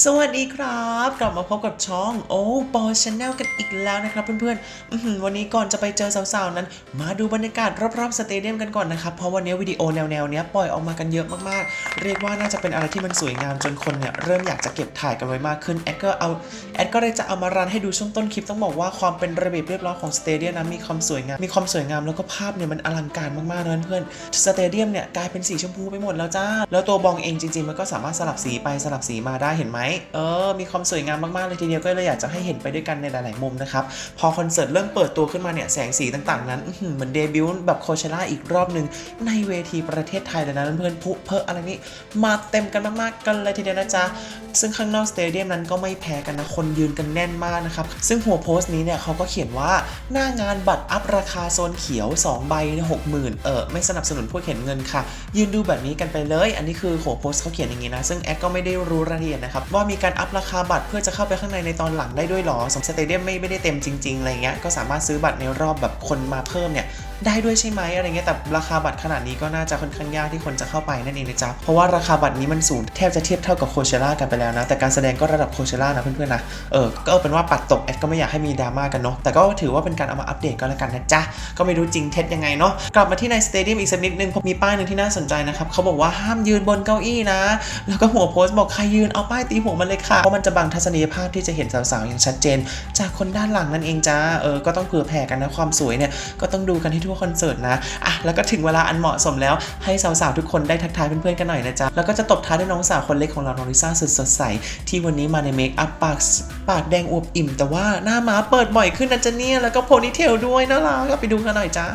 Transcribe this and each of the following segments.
สวัสดีครับ กลับมาพบกับช่องโอ้ปอชาแนลกันอีกแล้วนะครับเพื่อนๆวันนี้ก่อนจะไปเจอสาวๆนั้น มาดูบรรยากาศรอบๆสเตเดียมกันก่อนนะครับ เพราะวันนี้วิดีโอแนวๆนี้ปล่อยออกมากันเยอะมากๆ เรียกว่าน่าจะเป็นอะไรที่มันสวยงามจนคนเนี่ยเริ่มอยากจะเก็บถ่ายกันไว้มากขึ้นแอดก็เอาแอดก็เลยจะเอามารันให้ดูช่วงต้นคลิปต้องบอกว่าความเป็นระเบียบเรียบร้อยของสเตเดียมนั้นมีความสวยงามมีความสวยงามแล้วก็ภาพเนี่ยมันอลังการมากๆนะเพื่อนๆสเตเดียมเนี่ยกลายเป็นสีชมพูไปหมดแล้วจ้าแล้วตัวบองเองจริงๆมันก็สามารถสลับสีไปสลับสีมาได้เห็นไหมเออมีความสวยงามมากๆเลยทีเดียวก็เลยอยากจะให้เห็นไปด้วยกันในหลาย ๆ มุมนะครับ พอคอนเสิร์ตเริ่มเปิดตัวขึ้นมาเนี่ยแสงสีต่าง ๆ นั้นเหมือนเดบิวต์แบบโคเชล่าอีกรอบหนึ่งในเวทีประเทศไทยเลยนะเพื่อนๆพุเพออะไรนี่มาเต็มกันมากๆกันเลยทีเดียวนะจ๊ะซึ่งข้างนอกสเตเดียมนั้นก็ไม่แพ้กันนะคนยืนกันแน่นมากนะครับซึ่งหัวโพสต์นี้เนี่ยเขาก็เขียนว่าหน้างานบัตรอัพราคาโซนเขียว 2 ใบหกหมื่นเออไม่สนับสนุนผู้เขียนเงินค่ะ ยืนดูแบบนี้กันไปเลย อันนี้คือหัวโพสต์เขาเขียนอย่างนี้นะซึ่งแอดก็ไม่ได้รู้รายละเอียดนะครับว่ามีการอัพราคาบัตรเพื่อจะเข้าไปข้างในในตอนหลังได้ด้วยหรอสมสเตเดียมไม่ไม่ได้เต็มจริงๆอะไรเงี้ยก็สามารถซื้อบัตรในรอบแบบคนมาเพิ่มเนี่ยได้ด้วยใช่ไหมอะไรเงี้ยแต่ราคาบัตรขนาดนี้ก็น่าจะค่อนข้างยากที่คนจะเข้าไปนั่นเองนะจ๊ะเพราะว่าราคาบัตรนี้มันสูงแทบจะเทียบเท่ากับโคเชล่ากันไปแล้วนะ แต่การแสดงก็ระดับโคเชล่านะเพื่อนๆนะเออก็เป็นว่าปัดตกแอดก็ไม่อยากให้มีดราม่ากันเนาะแต่ก็ถือว่าเป็นการเอามาอัปเดตก็แล้วกันนะจ๊ะก็ไม่รู้จริงเท็จยังไงเนาะกลับมาที่ในสเตเดียมอีกสักนิดนึงเพราะมีป้ายหนึ่งที่น่าสนใจนะครับเขาบอกว่าห้ามยืนบนเก้าอี้นะ แล้วก็หัวโพสต์บอกใครยืนเอาป้ายตีหัวมันเลยค่ะ เพราะมันจะบังทัศนียภาพที่จะเห็นสาวๆอย่างชัดเจน จากคนด้านหลังนั่นเองจ้า เออ ก็ต้องเผื่อแผ่กันนะความสวยเนี่ย ก็ต้องดูกันให้ทั่วคอนเสิร์ตนะ อะ แล้วก็ถึงเวลาอันเหมาะสมแล้วให้สาวๆทุกคนได้ทักทายเพื่อนๆกันหน่อยนะจ๊ะ แล้วก็จะตบท้ายด้วยน้องสาวคนเล็กของเรา น้องลิซ่าสุดสดใส ที่วันนี้มาในเมคอัพปากปากแดงอวบอิ่ม แต่ว่าหน้าม้าเปิดบ่อยขึ้นนะจ๊ะเนี่ย แล้วก็โพนิเทลด้วยน่ารักก็ไปดูกันหน่อยจ้า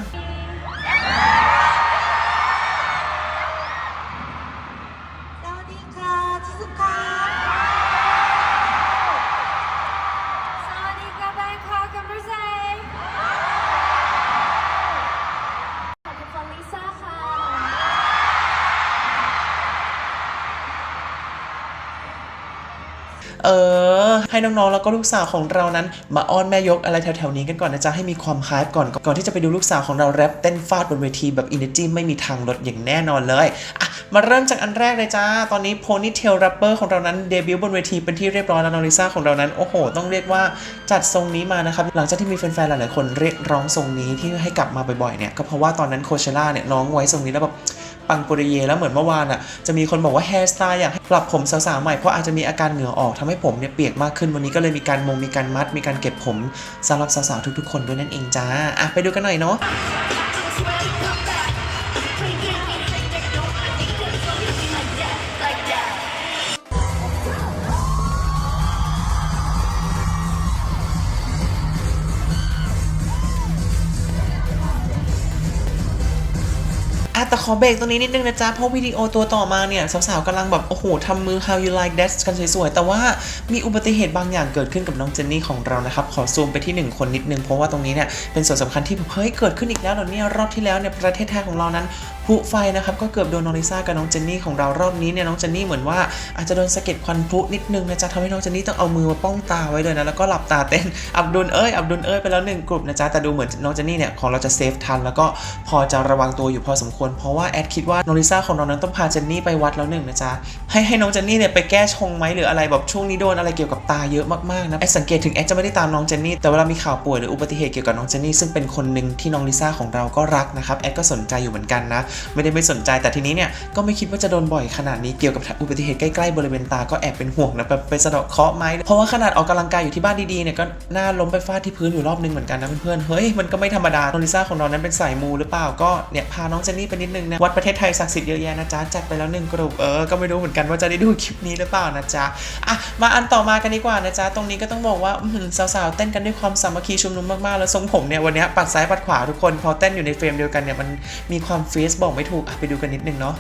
เออ ให้น้องๆ แล้วก็ลูกสาวของเรานั้น มาอ้อนแม่ยกอะไรแถวๆนี้กันก่อนนะจ๊ะให้มีความคล้ายก่อนก่อนที่จะไปดูลูกสาวของเราแรปเต้นฟาดบนเวทีแบบอินเนจีไม่มีทางลดอย่างแน่นอนเลยอะมาเริ่มจากอันแรกเลยจ้า ตอนนี้ Ponytail Rapper ของเรานั้นเดบิวต์บนเวทีเป็นที่เรียบร้อยแล้วนอริซ่าของเรานั้นโอ้โห ต้องเรียกว่าจัดทรงนี้มานะครับ หลังจากที่มีแฟนๆ หลายๆ คนเรียกร้องทรงนี้ที่ให้กลับมาบ่อยๆ เนี่ยก็เพราะว่าตอนนั้นโคเชล่าเนี่ยน้องไว้ทรงนี้แล้วแบบ ปังปุริเยแล้วเหมือนเมื่อวานอะจะมีคนบอกว่าแฮร์สไตล์อยากให้ปรับผมสาวๆใหม่เพราะอาจจะมีอาการเหงื่อออกทำให้ผมเนี่ยเปียกมากขึ้นวันนี้ก็เลยมีการมงมีการมัด มีการเก็บผมสำหรับสาวๆทุกๆ คนด้วยนั่นเองจ้าอะไปดูกันหน่อยเนาะ แต่ขอเบรกตรงนี้นิดนึงนะจ๊ะ เพราะวิดีโอตัวต่อมาเนี่ย สาวๆกำลังแบบ โอ้โหทำมือ how you like that กันสวยๆ แต่ว่ามีอุบัติเหตุบางอย่างเกิดขึ้นกับน้องเจนนี่ของเรานะครับ ขอซูมไปที่ 1 คนนิดนึง เพราะว่าตรงนี้เนี่ย เป็นส่วนสำคัญที่เฮ้ยเกิดขึ้นอีกแล้วเหรอเนี่ยรอบที่แล้วเนี่ยประเทศไทยของเรานั้นพลุไฟนะครับก็เกือบโดนน้องลิซ่ากับน้องเจนนี่ของเรารอบนี้เนี่ยน้องเจนนี่เหมือนว่าอาจจะโดนสะเก็ดควันพลุนิดนึงนะจ๊ะทำให้น้องเจนนี่ต้องเอามือมาป้องตาไว้เลยนะแล้วก็หลับตาเต้นอับดุลเอ้ยอับดุลเอ้ยไปแล้วหนึ่งกลุ่มนะจ๊ะแต่ดูเหมือนน้องเจนนี่เนี่ยของเราจะเซฟทันแล้วก็พอจะระวังตัวอยู่พอสมควรเพราะว่าแอดคิดว่าน้องลิซาของเรานั้นต้องพาเจนนี่ไปวัดแล้วหนึ่งนะจ๊ะให้ให้น้องเจนนี่เนี่ยไปแก้ชงไหมหรืออะไรแบบช่วงนี้โดนอะไรเกี่ยวกับตาเยอะมากๆนะแอดสังเกตถึงแอดจะไม่ได้ตามน้องเจนนี่แต่เวลามีข่าวป่วยหรืออุบัติเหตุเกี่ยวกับน้องเจนนี่ซึ่งเป็นคนหนึ่งที่น้องลิซ่าของเราก็รักนะครับแอดก็สนใจอยู่เหมือนกันนะไม่ได้ไม่สนใจแต่ทีนี้เนี่ยก็ไม่คิดว่าจะโดนบ่อยขนาดนี้เกี่ยวกับอุบัติเหตุใกล้ๆบริเวณตาก็แอบเป็นห่วงนะแบบไปสะเดาะเคราะห์ไหมเพราะว่าขนาดออกกำลังกายอยู่ที่บ้านดีๆเนี่ยก็หน้าล้มไปฟาดที่พื้นอยู่รอบนึงเหมือนกันนะเพื่อนๆเฮ้ยมันก็ไม่ธรรมดาน้องลิซ่าของเรานั้นเป็นสายมูหรือเปล่าก็เนี่ยพาน้องเจนนี่ไปนิดนึงนะวัดประเทศไทยศักดิ์สิทธิ์เยอะแยะนะจ๊ะจัดไปแล้วหนึ่งกลุ่มเออก็ไม่รู้เหมือนกันว่าจะได้ดูคลิปนี้หรือเปล่านะจ๊ะอะมาอันต่อมากันดีกว่านะจ๊ะตรงนี้ก็ต้องบอกว่าสาวๆเต้นกันด้วยความสามัคคีชุมนุมมากๆแล้วทรงผมเนี่ยวันนี้ปัดซ้ายปัดขวาทุกคนพอเต้นอยู่ในเฟรมเดียวกันเนี่ยมันมีความเฟซบอกไม่ถูกอะไปดูกันนิดนึงเนาะ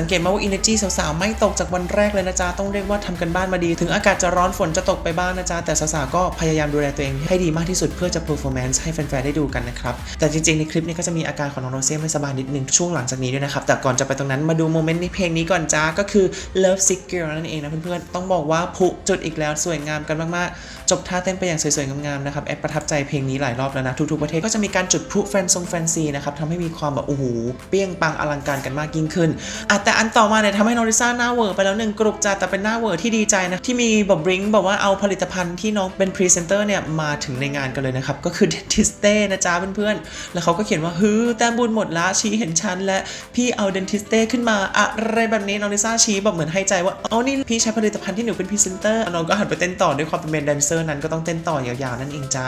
สังเกตไหมว่า energy สาวๆ ไม่ตกจากวันแรกเลยนะจ๊ะ ต้องเรียกว่าทำกันบ้านมาดี ถึงอากาศจะร้อนฝนจะตกไปบ้างนะจ๊ะ แต่สาวๆ ก็พยายามดูแลตัวเองให้ดีมากที่สุดเพื่อจะ performance ให้แฟนๆ ได้ดูกันนะครับ แต่จริงๆ ในคลิปนี้ก็จะมีอาการของน้องโรเซ่ไม่สบายนิดนึงช่วงหลังจากนี้ด้วยนะครับ แต่ก่อนจะไปตรงนั้นมาดูโมเมนต์ในเพลงนี้ก่อนจ้าก็คือ Love Sick Girl นั่นเองนะเพื่อนๆ ต้องบอกว่าพุจุดอีกแล้วสวยงามกันมากๆ จบท่าเต้นไปอย่างสวยๆงามๆนะครับแอดประทับใจเพลงนี้หลายรอบแล้วนะทุกๆประเทศก็จะมีการจุดพลุแฟนซงแฟนซีนะครับทำให้มีความแบบโอ้โหเปี้ยงปังอลังการกันมากยิ่งขึ้นอะแต่อันต่อมาเนี่ยทำให้นอริซ่าหน้าเวอร์ไปแล้วหนึ่งกรุบจ้าแต่เป็นหน้าเวอร์ที่ดีใจนะที่มีแบบบริงบอกว่าเอาผลิตภัณฑ์ที่น้องเป็นพรีเซนเตอร์เนี่ยมาถึงในงานกันเลยนะครับก็คือ Dentiste นะจ๊ะเพื่อนๆแล้วเขาก็เขียนว่าฮือแต้มบุญหมดละชี้เห็นชั้นและพี่เอา Dentiste ขึ้นมาอะไรแบบนี้นอริซ่าชี้แบบเหมือนให้ใจว่าเอานี่พี่ใช้ผลิตภัณฑ์ที่หนูเป็นพรีเซนเตอร์น้องก็หันไปเต้นต่อด้วยความเป็นแดนเซอร์นั้นก็ต้องเต้นต่อยาวๆนั่นเองจ้า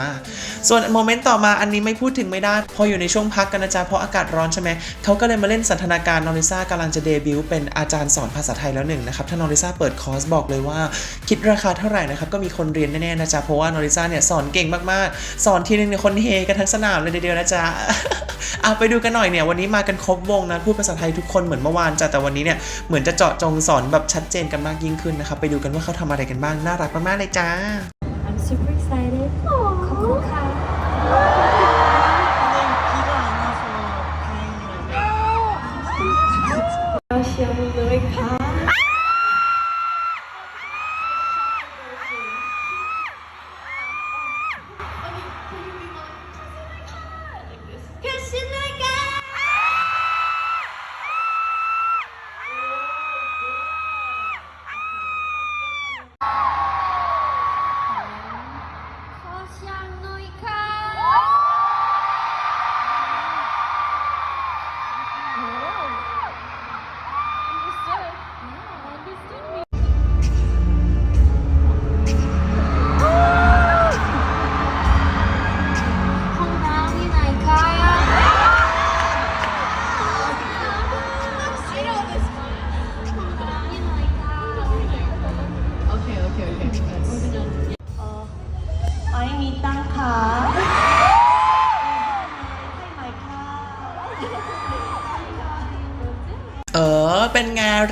ส่วนโมเมนต์ต่อมาอันนี้ไม่พูดถึงไม่ได้ พออยู่ในช่วงพักกันนะจ๊ะเพราะอากาศร้อนใช่ไหมเขาก็เลยมาเล่นสันทนาการนอริซ่ากำลังจะเดบิวต์เป็นอาจารย์สอนภาษาไทยแล้วหนึ่งนะครับถ้านอริซ่าเปิดคอร์สบอกเลยว่า คิดราคาเท่าไหร่นะครับก็มีคนเรียนแน่ๆนะจ๊ะเพราะว่านอริซ่าเนี่ยสอนเก่งมากๆ สอนทีนึงเนี่ยคนเฮกันทั้งสนามเลยเดียวนะจ๊ะเอาไปดูกันหน่อยเนี่ยวันนี้มากันครบวงนะพูดภาษาไทยทุกคนเหมือนเมื่อวานจ้ะแต่วันนี้เนี่ยเหมือนจะเจาะจงสอนแบบชัดเจนกันมากยิ่งขึ้นนะครับไปดูกันว่าเขาทำอะไรกันบ้างน่ารักมากๆเลยจ้า ยร์มึงเลยค่ะ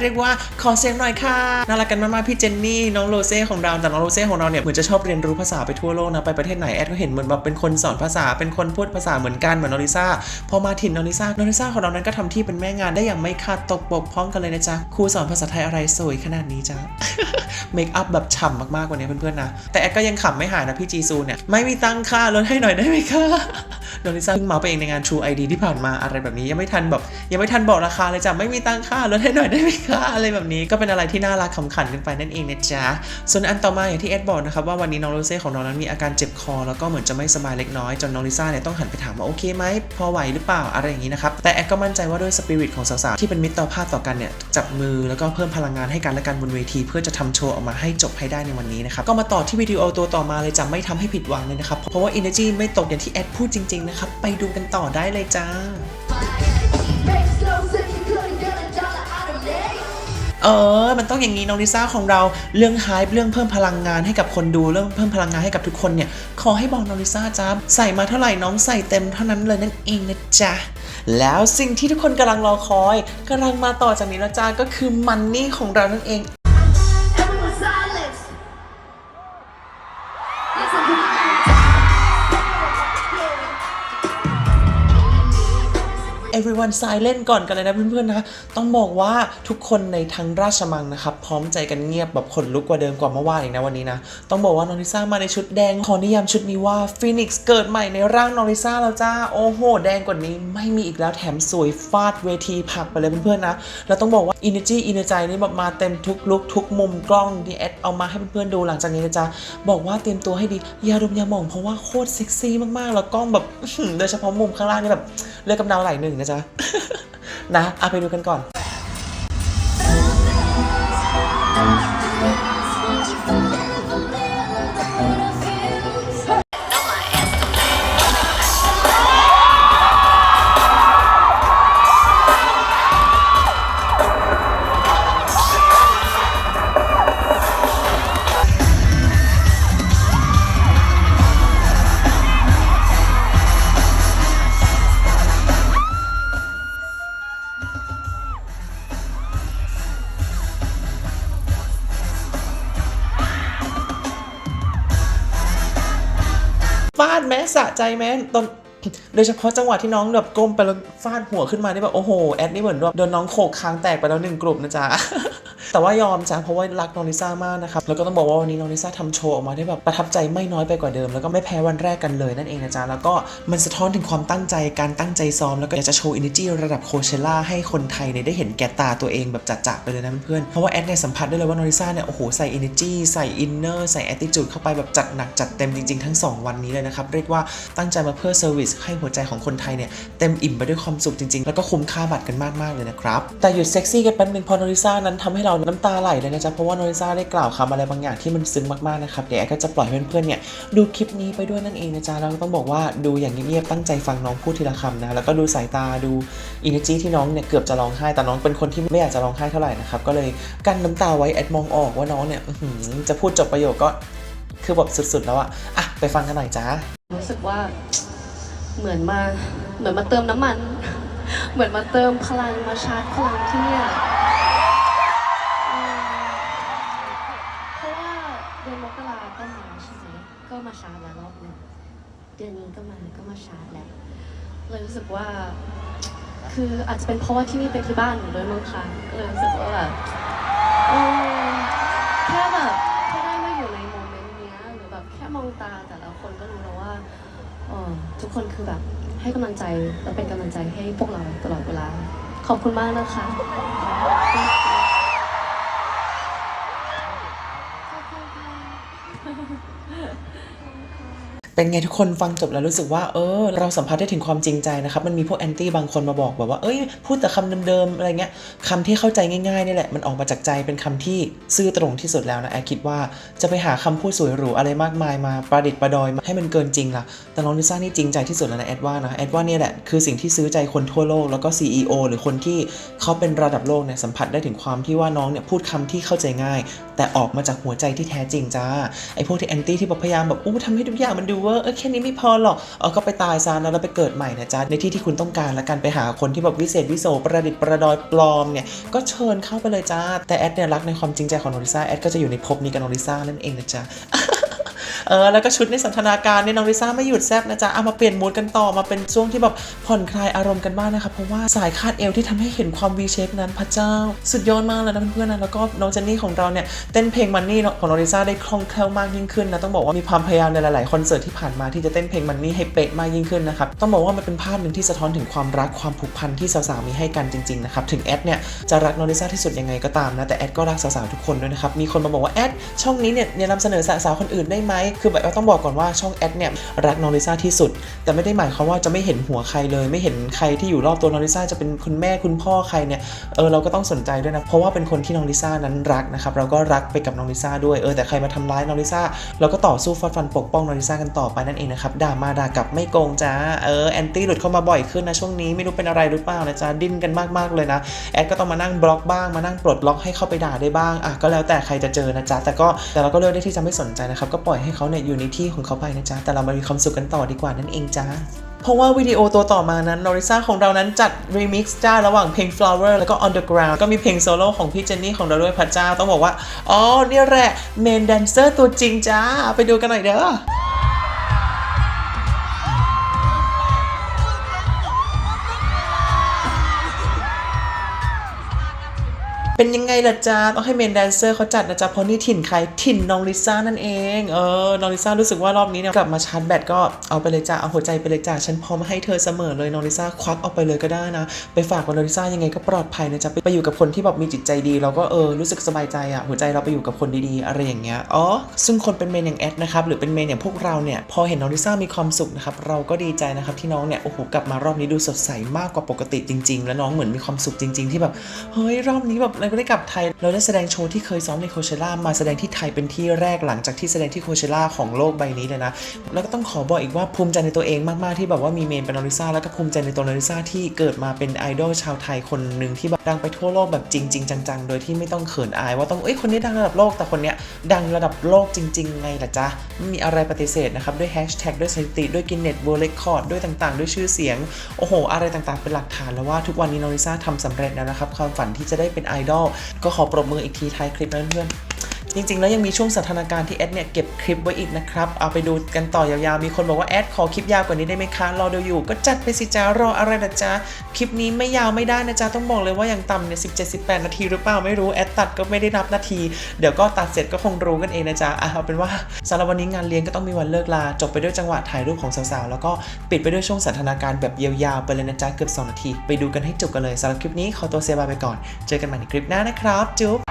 เรียกว่าขอเสียงหน่อยค่ะน่ารักกันมากๆพี่เจนนี่น้องโรเซ่ของเราแต่น้องโรเซ่ของเราเนี่ยเหมือนจะชอบเรียนรู้ภาษาไปทั่วโลกนะไปประเทศไหนแอดก็เห็นเหมือนแบบเป็นคนสอนภาษาเป็นคนพูดภาษาเหมือนกันเหมือนนอริซ่าพอมาถิ่นนอริซ่านอริซ่าของเรานั้นก็ทำที่เป็นแม่งานได้อย่างไม่ขาดตกบกพร่องกันเลยนะจ๊ะครูสอนภาษาไทยอะไรสวยขนาดนี้จ๊ะเมคอัพแบบฉ่ำมากๆกว่านี้เพื่อนๆนะแต่แอดก็ยังขำไม่หายนะพี่จีซูเนี่ยไม่มีตังค่าลดให้หน่อยได้ไหมคะโดนิซ่าเพิ่งมาไปเองในงาน True ID ที่ผ่านมาอะไรแบบนี้ยังไม่ทันแบบยังไม่ทันบอกราคาเลยจ้ะไม่มีตังค่าลดให้หน่อยได้ไหมคะอะไรแบบนี้ก็เป็นอะไรที่น่ารักขำขันกันไปนั่นเองนะจ๊ะส่วนอันต่อมาอย่างที่เอ็ดบอกนะครับว่าวันนี้น้องโรเซ่ของเรานั้นมีอาการเจ็บคอ แล้วก็เหมือนจะไม่สบายเล็กน้อยจนน้องลิซ่าเนี่ยต้องหันไปถามว่าโอเคไหมพอไหวหรือเปล่าอะไรอย่างนี้นะครับแต่แอดก็มั่นใจว่าด้วยสปิริตของสาวๆที่เป็นมิตรภาพต่อกันเนี่ยจับมือแล้วก็เพิ่มพลังงานให้กันและกันบนเวที เพื่อจะทำโชว์ออกมาให้จบให้ได้ในวันนี้นะครับก็มาต่อที่วิดีโอตัวต่อมาเลยจะไม่ทำให้ผิดหวังเลยนะครับเพราะว่า energy ไม่ตกอย่างที่แอดพูดจริงๆนะครับไปดูกันต่อได้เลยจ้า เออ มันต้องอย่างนี้น้องลิซ่าของเราเรื่องไฮป์เรื่องเพิ่มพลังงานให้กับคนดูเรื่องเพิ่มพลังงานให้กับทุกคนเนี่ยขอให้บอกน้องลิซ่าจ้าใส่มาเท่าไหร่น้องใส่เต็มเท่านั้นเลยนั่นเองนะจ๊ะแล้วสิ่งที่ทุกคนกำลังรอคอยกำลังมาต่อจากนี้แล้วจ้าก็คือมันนี่ของเรานั่นเอง everyone silent ก่อนกันเลยนะเพื่อนๆนะ ต้องบอกว่าทุกคนในทั้งราชมังนะครับ พร้อมใจกันเงียบแบบขนลุกกว่าเดิมกว่าเมื่อวานอีกนะวันนี้นะ ต้องบอกว่าน้องลิซ่ามาในชุดแดง ขอนิยามชุดนี้ว่าฟีนิกซ์เกิดใหม่ในร่างน้องลิซ่าแล้วจ้า โอ้โห แดงกว่านี้ไม่มีอีกแล้วแถมสวยฟาดเวทีผักไปเลยเพื่อนๆนะ แล้วต้องบอกว่า energy energy นี่แบบมาเต็มทุกลุกทุกมุมกล้องดีเอสเอามาให้เพื่อนๆดูหลังจากนี้นะจ๊ะบอกว่าเตรียมตัวให้ดีอยาดมยาหมองเพราะว่าโคตรเซ็กซี่มากๆ แล้วกล้องแบบโดยเฉพาะมุมข้างล่างนี่แบบเลือดกำเดาไหลหนึ่งนะจ๊ะนะเอาไปดูกันก่อน ฟาดแม้สะใจแม้ตอนโดยเฉพาะจังหวะที่น้องแบบก้มไปแล้วฟาดหัวขึ้นมานี่แบบโอ้โหแอดนี่เหมือนโดนน้องโขกคางแตกไปแล้วหนึ่งกลุ่มนะจ๊ะ แต่ว่ายอมจ้ะเพราะว่ารักน้องลิซ่ามากนะครับแล้วก็ต้องบอกว่าวันนี้น้องลิซ่าทำโชว์ออกมาได้แบบประทับใจไม่น้อยไปกว่าเดิม แล้วก็ไม่แพ้วันแรกกันเลยนั่นเองนะจ๊ะแล้วก็มันสะท้อนถึงความตั้งใจการตั้งใจซ้อม แล้วก็อยากจะโชว์ energy ระดับโคเชล่าให้คนไทยเนี่ยได้เห็นแก่ตาตัวเองแบบจัดๆไปเลยนะเพื่อนเพราะว่าแอดเนี่ยสัมผัสได้เลยว่าน้องลิซ่าเนี่ยโอ้โหใส่ energy ใส่ inner ใส่ attitude เข้าไปแบบจัดหนักจัดเต็มจริงๆทั้งสองวันนี้เลยนะครับเรียกว่าตั้งใจมาเพื่อเซอร์วิสให้หัวใจของคนไทยเนี่ยเต็มอิ่มไปด้วยความสุขจริงๆ แล้วก็คุ้มค่าบัตรกันมากๆเลยนะครับแต่หยุดเซ็กซี่กันแป๊บนึงพอโนริซ่านั้นทำให้เราน้ำตาไหลเลยนะจ๊ะเพราะว่าโนริซ่าได้กล่าวคำอะไรบางอย่างที่มันซึ้งมากๆนะครับเดี๋ยวแอดก็จะปล่อยเพื่อนๆเนี่ยดูคลิปนี้ไปด้วยนั่นเองนะจ๊ะแล้วต้องบอกว่าดูอย่างเงียบๆตั้งใจฟังน้องพูดทีละคำนะแล้วก็ดูสายตาดูอินเนจีที่น้องเนี่ยเกือบจะร้องไห้แต่น้องเป็นคนที่ไม่อยากจะร้องไห้เท่าไหร่นะครับก็เลยกั้นน้ำตาไว้แอดมองออกว่าน้องเนี่ยจะพูดจบประโยคก็คือแบบสุดๆแล้วอะอะไปฟังกันหน่อยจ้ารู้สึกว่าเหมือนมาเหมือนมาเติมน้ำมัน เหมือนมาเติมพลังมาชาร์จพลังที่เนี่ย ดือนนี้ก็มาก็มาชาร์จแล้วเลยรู้สึกว่า คืออาจจะเป็นเพราะว่าที่นี่เป็นที่บ้านหนูด้วยมั้งคะเลยรู้สึกว่าแบบเออแค่แบบแค่ได้มาอยู่ในโมเมนต์เนี้ยหรือแบบแค่มองตาแต่ละคนก็รู้แล้วว่าเออทุกคนคือแบบให้กำลังใจและเป็นกำลังใจให้พวกเราตลอดเวลา ขอบคุณมากนะคะ เป็นไงทุกคนฟังจบแล้วรู้สึกว่าเออเราสัมผัสได้ถึงความจริงใจนะครับมันมีพวกแอนตี้บางคนมาบอกแบบว่าเอ้ยพูดแต่คำเดิมๆอะไรเงี้ยคำที่เข้าใจง่ายๆนี่แหละมันออกมาจากใจเป็นคำที่ซื่อตรงที่สุดแล้วนะแอคิดว่าจะไปหาคำพูดสวยหรูอะไรมากมายมาประดิษฐ์ประดอยมาให้มันเกินจริงล่ะแต่น้องลิซ่านี่จริงใจที่สุดแล้วนะแอดว่านะแอดว่าเนี่ยแหละคือสิ่งที่ซื้อใจคนทั่วโลกแล้วก็ CEO หรือคนที่เขาเป็นระดับโลกเนี่ยสัมผัสได้ถึงความที่ว่าน้องเนี่ยพูดคำที่เข้าใจง่าย แต่ออกมาจากหัวใจที่แท้จริงจ้าไอ้พวกที่แอนตี้ที่พยายามแบบอู้ทำให้ทุกอย่างมันดูเวาเออแค่นี้ไม่พอหรอกเออก็ไปตายซะแล้วเราไปเกิดใหม่นะจ๊ะในที่ที่คุณต้องการแล้วกันไปหาคนที่แบบวิเศษวิโสประดิษฐ์ประดอยปลอมเนี่ยก็เชิญเข้าไปเลยจ้าแต่แอดเนี่ยรักในความจริงใจของโนริซ่าแอดก็จะอยู่ในภพนี้กับโนริซ่านั่นเองนะจ๊ะ เออแล้วก็ชุดในสันทนาการเนี่ยน้องลิซ่าไม่หยุดแซบนะจ๊ะเอามาเปลี่ยนมูดกันต่อมาเป็นช่วงที่แบบผ่อนคลายอารมณ์กันบ้างนะคะเพราะว่าสายคาดเอวที่ทำให้เห็นความ V shape นั้นพระเจ้า สุดยอดมากเลยนะเพื่อนๆนะแล้วก็น้องเจนนี่ของเราเนี่ยเต้นเพลงมันนี่ของน้องลิซ่าได้คล่องแคล่วมากยิ่งขึ้นนะต้องบอกว่ามีความพยายามในหลายๆคอนเสิร์ตที่ผ่านมาที่จะเต้นเพลงมันนี่ให้เป๊ะมากยิ่งขึ้นนะครับต้องบอกว่ามันเป็นภาพหนึ่งที่สะท้อนถึงความรักความผูกพันที่สาวๆมีให้กันจริงๆนะครับถึงแอดเนี่ยจะรักน้องลิซ่าที่สุดยังไงก็ตามนะแต่แอดก็รักสาวๆทุกคนด้วยนะครับมีคนมาบอกว่าแอดช่องนี้เนี่ยนำเสนอสาวๆคนอื่นได้ไหมคือแบบว่าต้องบอกก่อนว่าช่องแอดเนี่ยรักน้องลิซ่าที่สุด แต่ไม่ได้หมายความว่าจะไม่เห็นหัวใครเลย ไม่เห็นใครที่อยู่รอบตัวน้องลิซ่าจะเป็นคุณแม่คุณพ่อใครเนี่ยเออเราก็ต้องสนใจด้วยนะเพราะว่าเป็นคนที่น้องลิซ่านั้นรักนะครับเราก็รักไปกับน้องลิซ่าด้วยเออแต่ใครมาทำร้ายน้องลิซ่าเราก็ต่อสู้ฟาดฟันปกป้องน้องลิซ่ากันต่อไปนั่นเองนะครับด่ามาด่ากลับไม่โกงจ้าเออแอนตี้หลุดเข้ามาบ่อยขึ้นนะช่วงนี้ไม่รู้เป็นอะไรหรือเปล่านะจ๊ะดิ้นกันมากๆเลยนะแอดก็ต้องมานั่งบล็อกบ้างมานั่งปลดล็อกให้เข้าไปด่าได้บ้างอะก็แล้วแต่ใครจะเจอนะจ๊ะแต่ก็แต่เราก็เลือกได้ที่จะไม่สนใจนะครับก็ปล่อยให้เขาเนี่ยอยู่ในที่ของเขาไปนะจ๊ะ แต่เรามามีความสุขกันต่อดีกว่านั่นเองจ้าเพราะว่าวิดีโอตัวต่อมานั้นนอริซ่าของเรานั้นจัดรีมิกซ์จ้าระหว่างเพลง flower แล้วก็ underground ก็มีเพลงโซโล่ของพี่เจนนี่ของเราด้วยพระเจ้าต้องบอกว่า อ๋อเนี่ยแหละเมนแดนเซอร์ตัวจริงจ้า ไปดูกันหน่อยเด้อ เป็นยังไงล่ะจ๊ะต้องให้เมนแดนเซอร์เขาจัดนะจ๊ะเพราะนี่ถิ่นใครถิ่นน้องลิซ่านั่นเองเออน้องลิซ่ารู้สึกว่ารอบนี้เนี่ยกลับมาชาร์จแบตก็เอาไปเลยจ้ะเอาหัวใจไปเลยจ้ะฉันพร้อมให้เธอเสมอเลยน้องลิซ่าควักเอาไปเลยก็ได้นะ ไปฝากกับน้องลิซ่ายังไงก็ปลอดภัยนะจ๊ะไปไปอยู่กับคนที่แบบมีจิตใจดีเราก็เออรู้สึกสบายใจอะหัวใจเราไปอยู่กับคนดีๆอะไรอย่างเงี้ยอ๋อซึ่งคนเป็นเมนอย่างแอดนะครับหรือเป็นเมนอย่างพวกเราเนี่ยพอเห็นน้องลิซ่ามีความสุขนะครับเราก็ดีใจนะครับที่น้องเนี่ยโอ้โหกลับมารอบนี้ดูสดใสมากกว่าปกติจริง ๆ แล้วน้องเหมือนมีความสุขจริง ๆ ที่แบบเฮ้ยรอบนี้แบบเราได้กลับไทย เราได้แสดงโชว์ที่เคยซ้อมในโคเชล่ามาแสดงที่ไทยเป็นที่แรกหลังจากที่แสดงที่โคเชล่าของโลกใบนี้เลยนะ แล้วก็ต้องขอบอกอีกว่าภูมิใจในตัวเองมากๆที่แบบว่ามีเมนเป็นนอริซ่าแล้วก็ภูมิใจในตัวนอริซ่าที่เกิดมาเป็นไอดอลชาวไทยคนหนึ่งที่แบบดังไปทั่วโลกแบบจริง ๆ จัง ๆ โดยที่ไม่ต้องเขินอาย ว่าต้องเอ้ยคนนี้ดังระดับโลกแต่คนเนี้ยดังระดับโลกจริง ๆ ไงล่ะจ๊ะไม่มีอะไรปฏิเสธนะครับด้วยแฮชแท็กด้วยสถิติด้วยกินเน็ตเวิร์ลเรคคอร์ดด้วยต่างๆ ด้วยชื่อเสียงโอ้โห อะไรต่างๆ เป็นหลักฐานแล้วว่าทุกวันนี้นอริซ่าทำสำเร็จแล้วนะครับความฝันที่จะได้เป็นไอดอลก็ขอปรบมืออีกทีท้ายคลิปนะเพื่อน จริงๆ แล้วยังมีช่วงสถานการณ์ที่แอดเนี่ยเก็บคลิปไว้อีกนะครับ เอาไปดูกันต่อยาวๆ มีคนบอกว่าแอดขอคลิปยาวกว่านี้ได้ไหมคะ รอดูอยู่ ก็จัดไปสิจ้ารออะไรนะจ๊ะ คลิปนี้ไม่ยาวไม่ได้นะจ๊ะ ต้องบอกเลยว่าอย่างต่ำเนี่ย17-18นาทีหรือเปล่าไม่รู้แอดตัดก็ไม่ได้นับนาที เดี๋ยวก็ตัดเสร็จก็คงรู้กันเองนะจ๊ะอะเอาเป็นว่าสำหรับวันนี้งานเลี้ยงก็ต้องมีวันเลิกลา จบไปด้วยจังหวะถ่ายรูปของสาวๆ แล้วก็ปิดไปด้วยช่วงสถานการณ์แบบยาวๆ ไปเลยนะจ๊ะเกือบ2นาที ไปดูกันให้จบกันเลยสำหรับคลิปนี้ขอตัวเซบายไปก่อน เจอกันใหม่ในคลิปหน้านะครับจุ๊บ